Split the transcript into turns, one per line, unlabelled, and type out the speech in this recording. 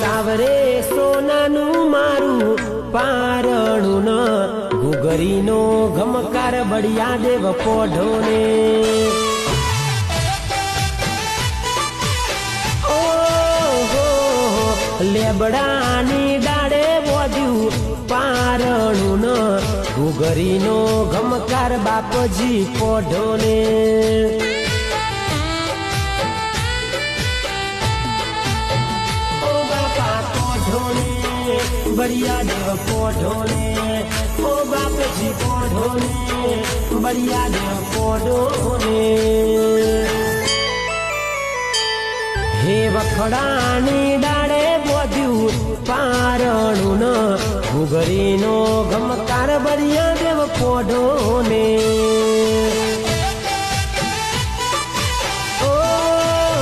સાવરે સોનાનું મારું પારણું ન ગુગરીનો ગમકાર બળિયા દેવ પોઢોને. લેબડાની ડાળે વધ્યું પારણું ન ગુગરીનો ગમકાર બાપજી પોઢોને. દેવ પોઢોને, ઓ બાપજી પોઢોને બળિયા દેવ પોઢોને. હે વખડાની ડાળે બોધ્યું પારણું ન, ઘુઘરીનો ગમકાર બરિયા દેવ પોઢોને.